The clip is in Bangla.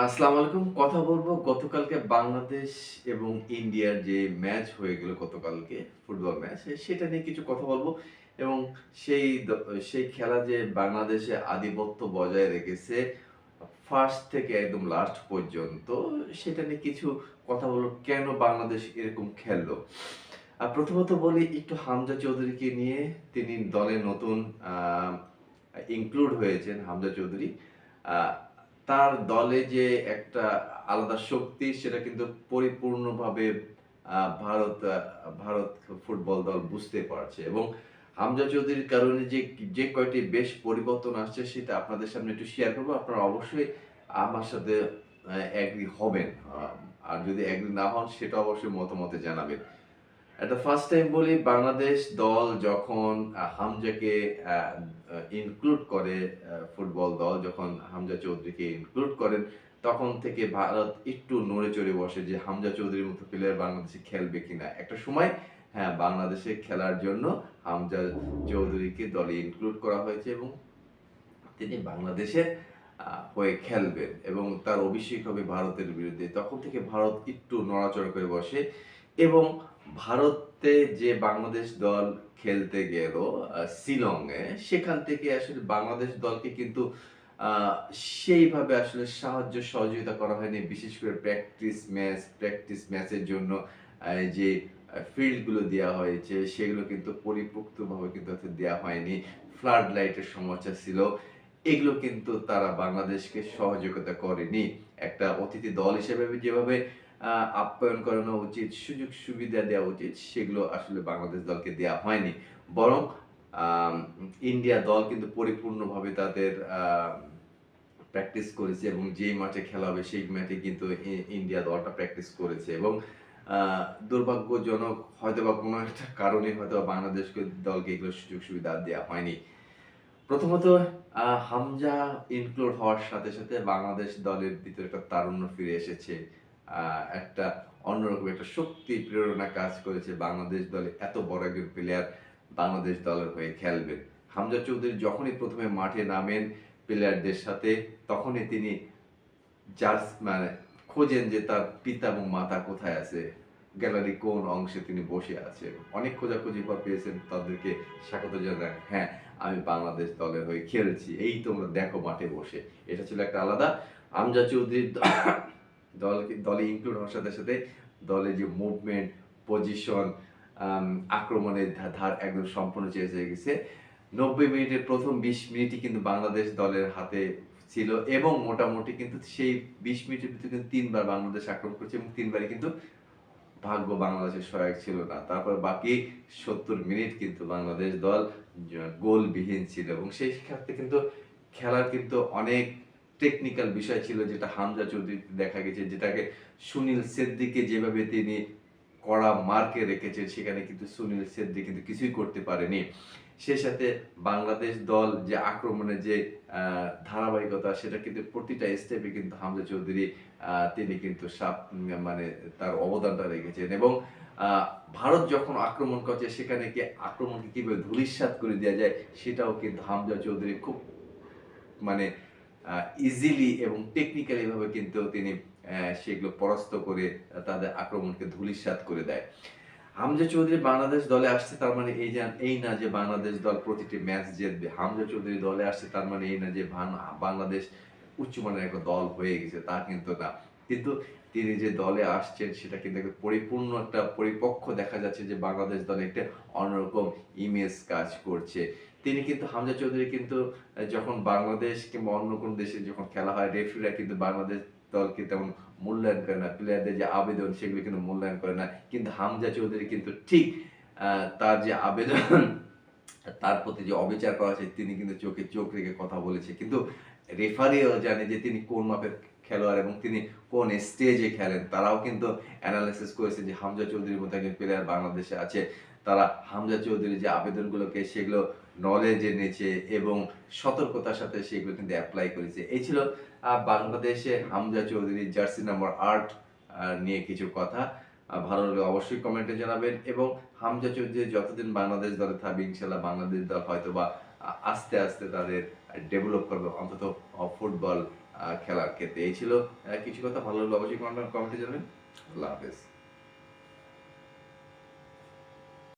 আসসালামু আলাইকুম। কথা বলব গতকালকে বাংলাদেশ এবং ইন্ডিয়ার যে ম্যাচ হয়ে গেল গতকালকে ফুটবল ম্যাচ, সেটা নিয়ে কিছু কথা বলব এবং সেই সেই খেলা যে বাংলাদেশে আধিপত্য বজায় রেখেছে ফার্স্ট থেকে একদম লাস্ট পর্যন্ত সেটা নিয়ে কিছু কথা বলব। কেন বাংলাদেশ এরকম খেললো? প্রথমত বলি একটু হামজা চৌধুরীকে নিয়ে। তিনি দলে নতুন ইনক্লুড হয়েছেন হামজা চৌধুরী। তার দলে যে একটা আলাদা শক্তি, সেটা কিন্তু পরিপূর্ণভাবে ভারত ভারত ফুটবল দল বুঝতে পারছে এবং হামজা চৌধুরীর কারণে যে যে কয়টি বেশ পরিবর্তন আসছে, সেটা আপনাদের সামনে একটু শেয়ার করব। আপনারা অবশ্যই আমার সাথে, আ এগ্রি হবেন। আর যদি এগ্রি না হন, সেটা অবশ্যই মতামতে জানাবেন। এট ফার্স্ট টাইম বলি বাংলাদেশ দল যখন হামজাকে ইনক্লুড করে ফুটবল দল যখন হামজা চৌধুরীকে ইনক্লুড করেন, তখন থেকে ভারত একটু নড়ে চড়ে বসে যে হামজা চৌধুরীর মতো প্লেয়ার বাংলাদেশে খেলবে কিনা। একটা সময় হ্যাঁ, বাংলাদেশে খেলার জন্য হামজা চৌধুরীকে দলে ইনক্লুড করা হয়েছে এবং তিনি বাংলাদেশের হয়ে খেলবেন এবং তার অভিষেক হবে ভারতের বিরুদ্ধে। তখন থেকে ভারত একটু নড়াচড়া করে বসে এবং ভারতে যে বাংলাদেশ দল খেলতে গেল শিলংয়ে, সেখান থেকে আসলে বাংলাদেশ দলকে কিন্তু সেইভাবে আসলে সাহায্য সহযোগিতা করা হয়নি। বিশেষ করে প্র্যাকটিস ম্যাচ, প্র্যাকটিস ম্যাচের জন্য যে ফিল্ডগুলো দেওয়া হয়েছে সেগুলো কিন্তু পরিপোক্তভাবে কিন্তু দেওয়া হয়নি। ফ্লাড লাইটের সমস্যা ছিল। এগুলো কিন্তু তারা বাংলাদেশকে সহযোগিতা করেনি। একটা অতিথি দল হিসেবে যেভাবে আপ্যায়ন করানো উচিত, সুযোগ সুবিধা দেওয়া উচিত সেগুলো আসলে বাংলাদেশ দলকে দেওয়া হয়নি। বরং ইন্ডিয়া দল কিন্তু পরিপূর্ণভাবে তাদের প্র্যাকটিস করেছে এবং যেই মাঠে খেলা হবে সেই মাঠে কিন্তু ইন্ডিয়া দলটা প্র্যাকটিস করেছে এবং দুর্ভাগ্যজনক হয়তোবা কোনো একটা কারণে হয়তোবা বাংলাদেশকে দলকে এগুলো সুযোগ সুবিধা দেওয়া হয়নি। প্রথমত হামজা ইনক্লুড হওয়ার সাথে, সাথে বাংলাদেশ দলের ভিতরে একটা তারুণ্য ফিরে এসেছে। একটা অন্যরকম একটা শক্তি প্রেরণা কাজ করেছে বাংলাদেশ দলে এত বড় একজন প্লেয়ার বাংলাদেশ দলের হয়ে খেলবেন। হামজা চৌধুরী যখনই প্রথমে মাঠে নামেন প্লেয়ারদের সাথে তখনই তিনি জার্স মানে খোঁজেন যে তার পিতা এবং মাতা কোথায় আছে? গ্যালারি কোন অংশে তিনি বসে আছে। অনেক খোঁজাখুঁজি পর পেয়েছেন তাদেরকে স্বাগত জানান। হ্যাঁ, আমি বাংলাদেশ দলের হয়ে খেলছি। এই তোমরা দেখো মাঠে বসে। এটা ছিল একটা আলাদা। হামজা চৌধুরীর দলকে দলে ইনক্লুড হওয়ার সাথে, সাথে দলের যে মুভমেন্ট, পজিশন, আক্রমণের ধার একদম সম্পূর্ণ চেঞ্জ হয়ে গেছে। ৯০ মিনিটের ১ম ২০ মিনিটই কিন্তু বাংলাদেশ দলের হাতে ছিল এবং মোটামুটি কিন্তু সেই ২০ মিনিটের ভিতরে কিন্তু ৩ বার বাংলাদেশ আক্রমণ করেছে এবং তিনবারই কিন্তু ভাগ্য বাংলাদেশের সহায়ক ছিল না। তারপর বাকি ৭০ মিনিট কিন্তু বাংলাদেশ দল গোলবিহীন ছিল এবং সেই ক্ষেত্রে কিন্তু খেলার কিন্তু অনেক টেকনিক্যাল বিষয় ছিল যেটা হামজা চৌধুরীতে দেখা গেছে, যেটাকে সুনীল ছেত্রীকে যেভাবে তিনি কড়া মার্কে রেখেছেন, সেখানে কিন্তু সুনীল ছেত্রী কিন্তু কিছুই করতে পারেনি। সেই সাথে বাংলাদেশ দল যে আক্রমণের যে ধারাবাহিকতা, সেটা কিন্তু প্রতিটা স্টেপে কিন্তু হামজা চৌধুরী তিনি কিন্তু সাপ মানে তার অবদানটা রেখেছেন এবং ভারত যখন আক্রমণ করছে, সেখানে কি আক্রমণকে কীভাবে ধূলিসাৎ করে দেওয়া যায়, সেটাও কিন্তু হামজা চৌধুরী খুব মানে ইজিলি এবং টেকনিক্যালি ভাবে কিন্তু তিনি সেগুলো পরাস্ত করে তাদের আক্রমণকে ধূলিসাৎ করে দেয়। হামজা চৌধুরী বাংলাদেশ দলে আসছে, তার মানে এই এই না যে বাংলাদেশ দল প্রতিটি ম্যাচ জিতবে। হামজা চৌধুরী দলে আসছে, তার মানে এই না যে বাংলাদেশ উচ্চমানের একটা দল হয়ে গেছে, তা কিন্তু না। কিন্তু তিনি যে দলে আসছেন, সেটা কিন্তু একটা পরিপূর্ণ একটা পরিপক্ক দেখা যাচ্ছে যে বাংলাদেশ দলে একটা অন্যরকম ইমেজ কাজ করছে। তিনি কিন্তু হামজা চৌধুরী কিন্তু যখন বাংলাদেশ কিংবা অন্য কোনো দেশে যখন খেলা হয় রেফারিরা কিন্তু বাংলাদেশ দলকে তেমন মূল্যায়ন করে না। প্লেয়ারদের যে আবেদন, সেগুলো কিন্তু মূল্যায়ন করে না। কিন্তু হামজা চৌধুরী কিন্তু ঠিক তার যে আবেদন, তার প্রতি যে অবিচার করা হয়েছে তিনি কিন্তু চোখে চোখ রেখে কথা বলেছে। কিন্তু রেফারিও জানে যে তিনি কোন মাপের খেলোয়াড় এবং তিনি কোন স্টেজে খেলেন। তারাও কিন্তু এনালাইসিস করেছে যে হামজা চৌধুরীর মতো একজন প্লেয়ার বাংলাদেশে আছে। তারা হামজা চৌধুরীর যে আবেদনগুলোকে সেগুলো নলেজ এনেছে এবং সতর্কতার সাথে সেগুলো কিন্তু অ্যাপ্লাই করেছে। এই ছিল বাংলাদেশে হামজা চৌধুরীর জার্সি নাম্বার ৮ আ নিয়ে কিছু কথা। ভালো লাগলে অবশ্যই কমেন্টে জানাবেন এবং হামজা চৌধুরী যতদিন বাংলাদেশ দলে থাকবে ইনশাআল্লাহ বাংলাদেশ দল হয়তো বা আস্তে, আস্তে তাদের ডেভেলপ করবে অন্তত ফুটবল খেলার ক্ষেত্রে এই ছিল কিছু কথা ভালো লাগল অবশ্যই কমেন্টে জানাবেন আল্লাহ হাফেজ